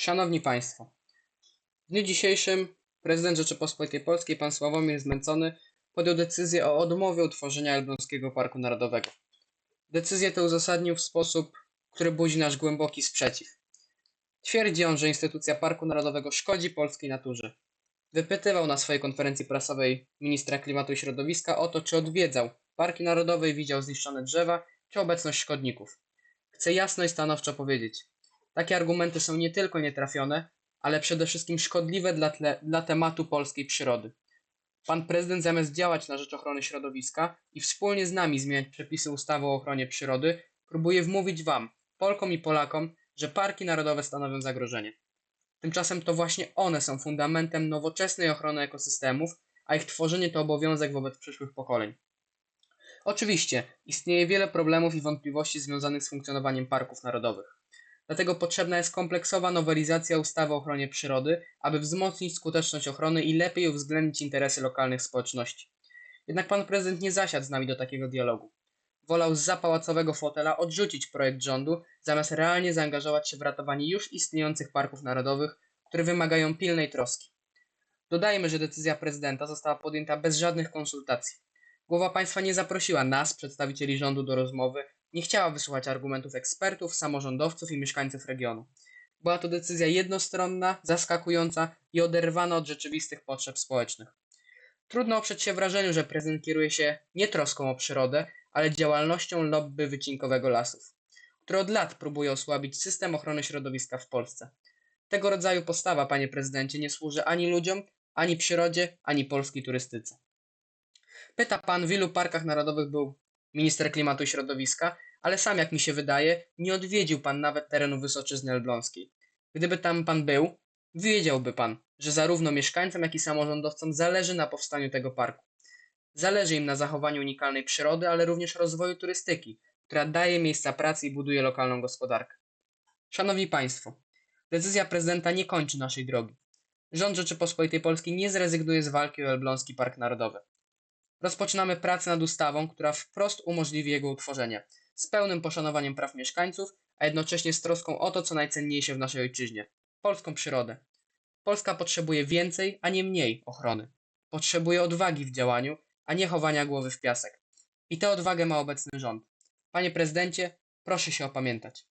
Szanowni Państwo, w dniu dzisiejszym prezydent Rzeczypospolitej Polskiej, pan Sławomir Zmęcony, podjął decyzję o odmowie utworzenia Elbląskiego Parku Narodowego. Decyzję tę uzasadnił w sposób, który budzi nasz głęboki sprzeciw. Twierdzi on, że instytucja Parku Narodowego szkodzi polskiej naturze. Wypytywał na swojej konferencji prasowej ministra klimatu i środowiska o to, czy odwiedzał parki narodowe i widział zniszczone drzewa, czy obecność szkodników. Chcę jasno i stanowczo powiedzieć, takie argumenty są nie tylko nietrafione, ale przede wszystkim szkodliwe dla, tle, dla tematu polskiej przyrody. Pan prezydent zamiast działać na rzecz ochrony środowiska i wspólnie z nami zmieniać przepisy ustawy o ochronie przyrody, próbuje wmówić wam, Polkom i Polakom, że parki narodowe stanowią zagrożenie. Tymczasem to właśnie one są fundamentem nowoczesnej ochrony ekosystemów, a ich tworzenie to obowiązek wobec przyszłych pokoleń. Oczywiście, istnieje wiele problemów i wątpliwości związanych z funkcjonowaniem parków narodowych. Dlatego potrzebna jest kompleksowa nowelizacja ustawy o ochronie przyrody, aby wzmocnić skuteczność ochrony i lepiej uwzględnić interesy lokalnych społeczności. Jednak pan prezydent nie zasiadł z nami do takiego dialogu. Wolał z zapałacowego fotela odrzucić projekt rządu, zamiast realnie zaangażować się w ratowanie już istniejących parków narodowych, które wymagają pilnej troski. Dodajmy, że decyzja prezydenta została podjęta bez żadnych konsultacji. Głowa państwa nie zaprosiła nas, przedstawicieli rządu, do rozmowy, nie chciała wysłuchać argumentów ekspertów, samorządowców i mieszkańców regionu. Była to decyzja jednostronna, zaskakująca i oderwana od rzeczywistych potrzeb społecznych. Trudno oprzeć się wrażeniu, że prezydent kieruje się nie troską o przyrodę, ale działalnością lobby wycinkowego lasów, które od lat próbuje osłabić system ochrony środowiska w Polsce. Tego rodzaju postawa, panie prezydencie, nie służy ani ludziom, ani przyrodzie, ani polskiej turystyce. Pyta pan, w ilu parkach narodowych był minister klimatu i środowiska, ale sam, jak mi się wydaje, nie odwiedził pan nawet terenu Wysoczyzny Elbląskiej. Gdyby tam pan był, wiedziałby pan, że zarówno mieszkańcom, jak i samorządowcom zależy na powstaniu tego parku. Zależy im na zachowaniu unikalnej przyrody, ale również rozwoju turystyki, która daje miejsca pracy i buduje lokalną gospodarkę. Szanowni Państwo, decyzja prezydenta nie kończy naszej drogi. Rząd Rzeczypospolitej Polskiej nie zrezygnuje z walki o Elbląski Park Narodowy. Rozpoczynamy pracę nad ustawą, która wprost umożliwi jego utworzenie, z pełnym poszanowaniem praw mieszkańców, a jednocześnie z troską o to, co najcenniejsze w naszej ojczyźnie polską przyrodę. Polska potrzebuje więcej, a nie mniej ochrony. Potrzebuje odwagi w działaniu, a nie chowania głowy w piasek. I tę odwagę ma obecny rząd. Panie prezydencie, proszę się opamiętać.